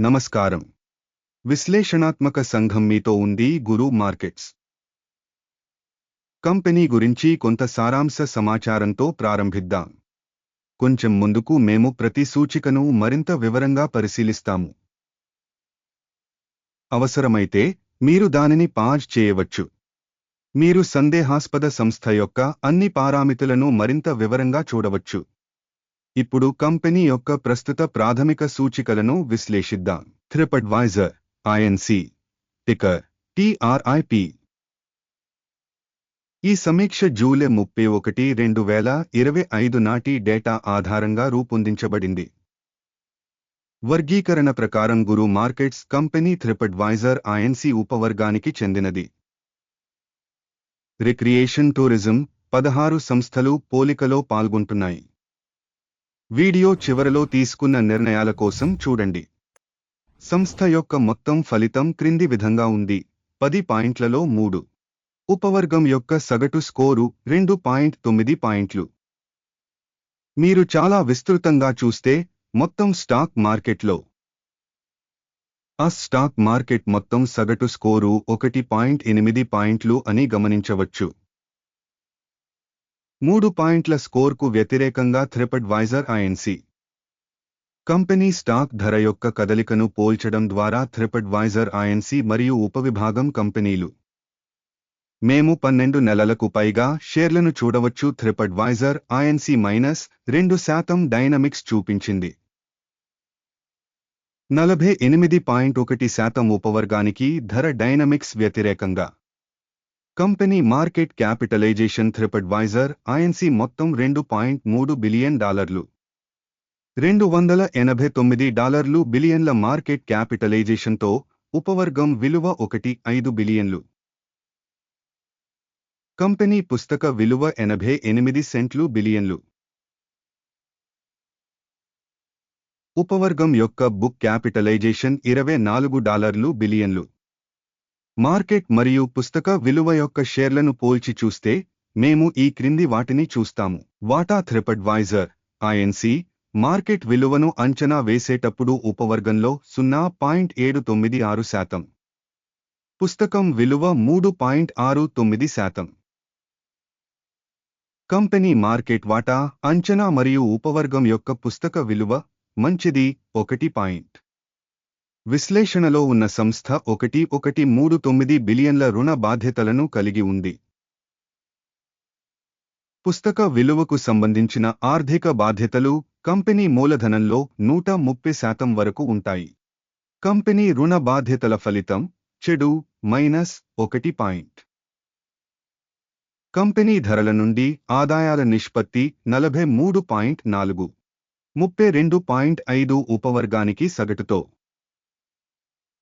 నమస్కారం. విశ్లేషణాత్మక సంఘం మీతో ఉంది గురు మార్కెట్స్. కంపెనీ గురించి కొంత సారాంశ సమాచారంతో ప్రారంభిద్దాం. కొంచెం ముందుకు మేము ప్రతి సూచికను మరింత వివరంగా పరిశీలిస్తాము. అవసరమైతే మీరు దానిని పాజ్ చేయవచ్చు. మీరు సందేహాస్పద సంస్థ యొక్క అన్ని పారామితులను మరింత వివరంగా చూడవచ్చు. ఇప్పుడు కంపెనీ యొక్క ప్రస్తుత ప్రాథమిక సూచికలను విశ్లేషిద్దాం. థ్రిపడ్వైజర్ ఐఎన్సి టికర్ టిఆర్ఐపి ఈ సమీక్ష జూలై ముప్పై ఒకటి రెండు వేల ఇరవై ఐదు నాటి డేటా ఆధారంగా రూపొందించబడింది. వర్గీకరణ ప్రకారం Guru Markets company TripAdvisor Inc ఉపవర్గానికి చెందినది. రిక్రియేషన్ టూరిజం పదహారు సంస్థలు పోలికలో పాల్గొంటున్నాయి. వీడియో చివరలో తీసుకున్న నిర్ణయాల కోసం చూడండి. సంస్థ యొక్క మొత్తం ఫలితం క్రింది విధంగా ఉంది. పది పాయింట్లలో మూడు. ఉపవర్గం యొక్క సగటు స్కోరు రెండు పాయింట్ తొమ్మిది పాయింట్లు. మీరు చాలా విస్తృతంగా చూస్తే మొత్తం స్టాక్ మార్కెట్లో. ఆ స్టాక్ మార్కెట్ మొత్తం సగటు స్కోరు ఒకటి పాయింట్ ఎనిమిది పాయింట్లు అని గమనించవచ్చు. మూడు పాయింట్ల స్కోర్కు వ్యతిరేకంగా థ్రిపడ్వైజర్ ఐఎన్సి కంపెనీ స్టాక్ ధర యొక్క కదలికను పోల్చడం ద్వారా థ్రిపడ్వైజర్ ఐఎన్సి మరియు ఉపవిభాగం కంపెనీలు. మేము పన్నెండు నెలలకు పైగా షేర్లను చూడవచ్చు. థ్రిపడ్వైజర్ ఐఎన్సి మైనస్ రెండు శాతం డైనమిక్స్ చూపించింది. నలభై ఎనిమిది పాయింట్ ఒకటి శాతం ఉపవర్గానికి ధర డైనమిక్స్ వ్యతిరేకంగా. Company market capitalization TripAdvisor Inc మొత్తం రెండు పాయింట్ మూడు బిలియన్ డాలర్లు. రెండు వందల ఎనభై తొమ్మిది డాలర్లు బిలియన్ల మార్కెట్ క్యాపిటలైజేషన్తో ఉపవర్గం విలువ ఒకటి ఐదు బిలియన్లు. కంపెనీ పుస్తక విలువ ఎనభై ఎనిమిది సెంట్లు బిలియన్లు. ఉపవర్గం యొక్క బుక్ క్యాపిటలైజేషన్ ఇరవై నాలుగు డాలర్లు బిలియన్లు. మార్కెట్ మరియు పుస్తక విలువ యొక్క షేర్లను పోల్చి చూస్తే మేము ఈ క్రింది వాటిని చూస్తాము. వాటా థ్రిపడ్వైజర్ ఐఎన్సి మార్కెట్ విలువను అంచనా వేసేటప్పుడు ఉపవర్గంలో సున్నా పాయింట్ ఏడు తొమ్మిది ఆరు శాతం. పుస్తకం విలువ మూడు పాయింట్ ఆరు తొమ్మిది శాతం. కంపెనీ మార్కెట్ వాటా అంచనా మరియు ఉపవర్గం యొక్క పుస్తక విలువ మంచిది ఒకటి పాయింట్ విశ్లేషణలో ఉన్న సంస్థ ఒకటి ఒకటి మూడు తొమ్మిది బిలియన్ల రుణ బాధ్యతలను కలిగి ఉంది. పుస్తక విలువకు సంబంధించిన ఆర్థిక బాధ్యతలు కంపెనీ మూలధనంలో నూట ముప్పై శాతం వరకు ఉంటాయి. కంపెనీ రుణ బాధ్యతల ఫలితం చెడు మైనస్ ఒకటి పాయింట్. కంపెనీ ధరల నుండి ఆదాయాల నిష్పత్తి నలభై మూడు పాయింట్ నాలుగు ముప్పై రెండు పాయింట్ ఐదు ఉపవర్గానికి సగటుతో.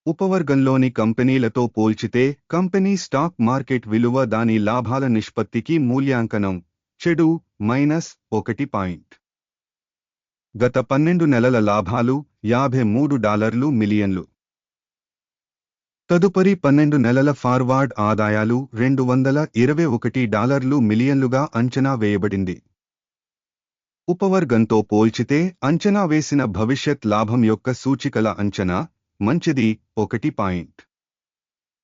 ఉపవర్గంలోని కంపెనీలతో పోల్చితే కంపెనీ స్టాక్ మార్కెట్ విలువ దాని లాభాల నిష్పత్తికి మూల్యాంకనం. చెడు మైనస్ ఒకటి పాయింట్. గత పన్నెండు నెలల లాభాలు యాభై మూడు డాలర్లు మిలియన్లు. తదుపరి పన్నెండు నెలల ఫార్వార్డ్ ఆదాయాలు రెండు వందల ఇరవై ఒకటి డాలర్లు మిలియన్లుగా అంచనా వేయబడింది. ఉపవర్గంతో పోల్చితే అంచనా వేసిన భవిష్యత్ లాభం యొక్క సూచికల అంచనా మంచిది ఒకటి పాయింట్.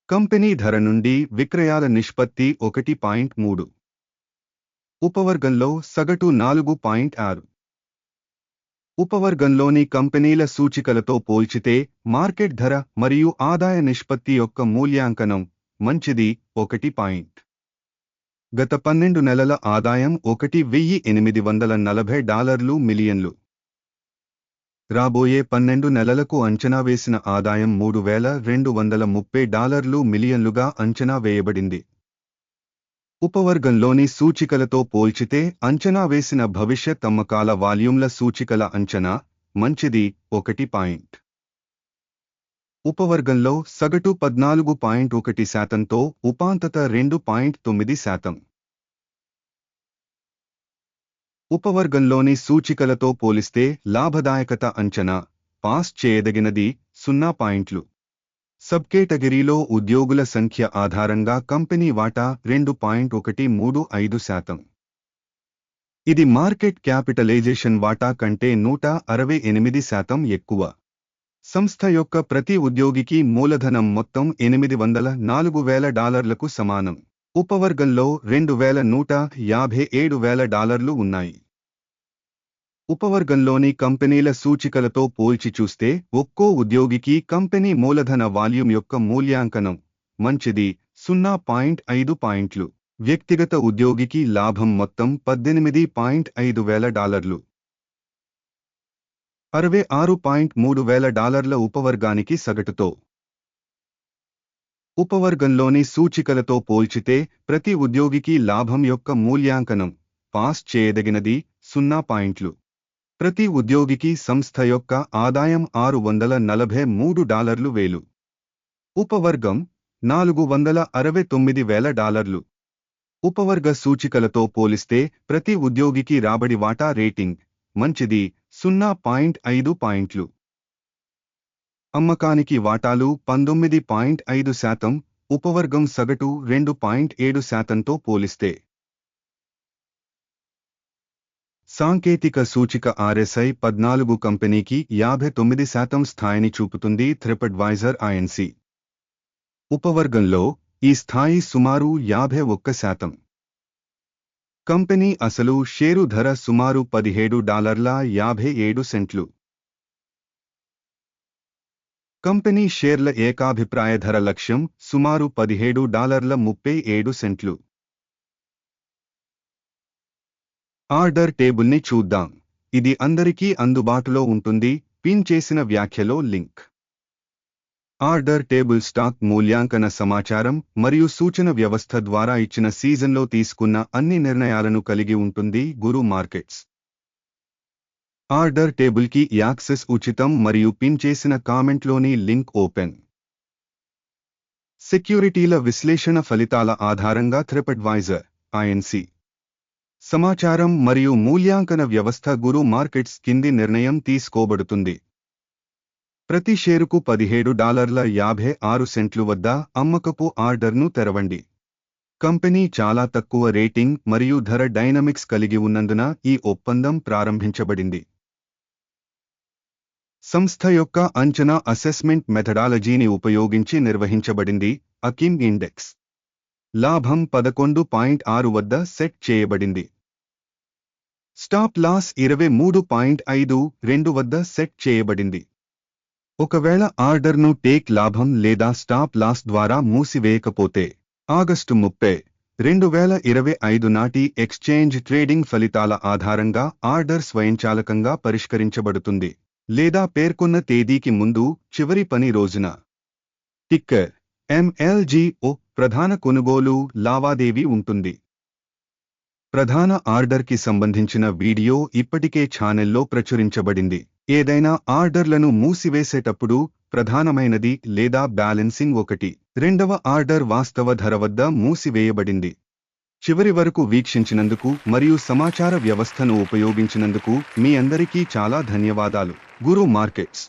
కంపెనీ ధర నుండి విక్రయాల నిష్పత్తి ఒకటి పాయింట్ మూడు. ఉపవర్గంలో సగటు నాలుగు పాయింట్ ఆరు. ఉపవర్గంలోని కంపెనీల సూచికలతో పోల్చితే మార్కెట్ ధర మరియు ఆదాయ నిష్పత్తి యొక్క మూల్యాంకనం మంచిది ఒకటి పాయింట్. గత పన్నెండు నెలల ఆదాయం ఒకటి వెయ్యి ఎనిమిది వందల నలభై డాలర్లు మిలియన్లు. రాబోయే పన్నెండు నెలలకు అంచనా వేసిన ఆదాయం మూడు వేల రెండు వందల ముప్పై డాలర్లు మిలియన్లుగా అంచనా వేయబడింది. ఉపవర్గంలోని సూచికలతో పోల్చితే అంచనా వేసిన భవిష్యత్ అమ్మకాల వాల్యూమ్ల సూచికల అంచనా మంచిది ఒకటి పాయింట్. ఉపవర్గంలో సగటు పద్నాలుగు పాయింట్ ఒకటి శాతంతో ఉపాంతత రెండు పాయింట్ తొమ్మిది శాతం. ఉపవర్గంలోని సూచికలతో పోలిస్తే లాభదాయకత అంచనా పాస్ చేయదగినది సున్నా పాయింట్లు. సబ్ కేటగిరీలో ఉద్యోగుల సంఖ్య ఆధారంగా కంపెనీ వాటా రెండు పాయింట్ ఒకటి మూడు ఐదు శాతం. ఇది మార్కెట్ క్యాపిటలైజేషన్ వాటా కంటే నూట అరవై ఎనిమిది శాతం ఎక్కువ. సంస్థ యొక్క ప్రతి ఉద్యోగికి మూలధనం మొత్తం ఎనిమిది వందల నాలుగు వేల డాలర్లకు సమానం. ఉపవర్గంలో రెండు వేల నూట యాభై ఏడు వేల డాలర్లు ఉన్నాయి. ఉపవర్గంలోని కంపెనీల సూచికలతో పోల్చి చూస్తే ఒక్కో ఉద్యోగికి కంపెనీ మూలధన వాల్యూమ్ యొక్క మూల్యాంకనం మంచిది సున్నా పాయింట్ ఐదు పాయింట్లు. వ్యక్తిగత ఉద్యోగికి లాభం మొత్తం పద్దెనిమిది పాయింట్ ఐదు వేల డాలర్లు. అరవై ఆరు పాయింట్ మూడు వేల డాలర్ల ఉపవర్గానికి సగటుతో. ఉపవర్గంలోని సూచికలతో పోల్చితే ప్రతి ఉద్యోగికి లాభం యొక్క మూల్యాంకనం పాస్ చేయదగినది సున్నా పాయింట్లు. ప్రతి ఉద్యోగికి సంస్థ యొక్క ఆదాయం ఆరు వందల నలభై మూడు డాలర్లు వేలు. ఉపవర్గం నాలుగు వందల అరవై తొమ్మిది వేల డాలర్లు. ఉపవర్గ సూచికలతో పోలిస్తే ప్రతి ఉద్యోగికి రాబడి వాటా రేటింగ్ మంచిది సున్నా పాయింట్ ఐదు పాయింట్లు. అమ్మకానికి వాటాలు పంతొమ్మిది పాయింట్ ఐదు శాతం ఉపవర్గం సగటు రెండు పాయింట్ ఏడు శాతంతో పోలిస్తే సాంకేతిక సూచిక ఆర్ఎస్ఐ పద్నాలుగు కంపెనీకి యాభై తొమ్మిది శాతం స్థాయిని చూపుతుంది థ్రెపడ్వైజర్ ఐఎన్సి ఉపవర్గంలో ఈ స్థాయి సుమారు యాభై ఒక్క శాతం. కంపెనీ అసలు షేరు ధర సుమారు పదిహేడు డాలర్ల యాభై ఏడు సెంట్లు. కంపెనీ షేర్ల ఏకాభిప్రాయ ధర లక్ష్యం సుమారు పదిహేడు డాలర్ల ముప్పై ఏడు సెంట్లు. ఆర్డర్ టేబుల్ని చూద్దాం. ఇది అందరికీ అందుబాటులో ఉంటుంది. పిన్ చేసిన వ్యాఖ్యలో లింక్. ఆర్డర్ టేబుల్ స్టాక్ మూల్యాంకన సమాచారం మరియు సూచన వ్యవస్థ ద్వారా ఇచ్చిన సీజన్లో తీసుకున్న అన్ని నిర్ణయాలను కలిగి ఉంటుంది గురు మార్కెట్స్. ఆర్డర్ టేబుల్కి యాక్సెస్ ఉచితం మరియు పిన్ చేసిన కామెంట్లోని లింక్ ఓపెన్. సెక్యూరిటీల విశ్లేషణ ఫలితాల ఆధారంగా థ్రెపడ్వైజర్ ఐఎన్సీ సమాచారం మరియు మూల్యాంకన వ్యవస్థ గురు మార్కెట్స్ కింది నిర్ణయం తీసుకోబడుతుంది. ప్రతి షేరుకు పదిహేడు డాలర్ల యాభై ఆరు సెంట్లు వద్ద అమ్మకపు ఆర్డర్ను తెరవండి. కంపెనీ చాలా తక్కువ రేటింగ్ మరియు ధర డైనమిక్స్ కలిగి ఉన్నందున ఈ ఒప్పందం ప్రారంభించబడింది. సంస్థ యొక్క అంచనా అసెస్మెంట్ మెథడాలజీని ఉపయోగించి నిర్వహించబడింది అకిమ్ ఇండెక్స్. లాభం పదకొండు పాయింట్ ఆరు వద్ద సెట్ చేయబడింది. స్టాప్ లాస్ ఇరవై మూడు పాయింట్ ఐదు రెండు వద్ద సెట్ చేయబడింది. ఒకవేళ ఆర్డర్ను టేక్ లాభం లేదా స్టాప్ లాస్ ద్వారా మూసివేయకపోతే ఆగస్టు ముప్పై రెండు వేల ఇరవై ఐదు నాటి ఎక్స్చేంజ్ ట్రేడింగ్ ఫలితాల ఆధారంగా ఆర్డర్ స్వయంచాలకంగా పరిష్కరించబడుతుంది లేదా పేర్కొన్న తేదీకి ముందు చివరి పని రోజున. టిక్కర్ ఎంఎల్జీఓ ప్రధాన కొనుగోలు లావాదేవీ ఉంటుంది. ప్రధాన ఆర్డర్కి సంబంధించిన వీడియో ఇప్పటికే ఛానెల్లో ప్రచురించబడింది. ఏదైనా ఆర్డర్లను మూసివేసేటప్పుడు ప్రధానమైనది లేదా బ్యాలెన్సింగ్ ఒకటి. రెండవ ఆర్డర్ వాస్తవ ధర వద్ద మూసివేయబడింది. చివరి వరకు వీక్షించినందుకు మరియు సమాచార వ్యవస్థను ఉపయోగించినందుకు మీ అందరికీ చాలా ధన్యవాదాలు. గురు మార్కెట్స్.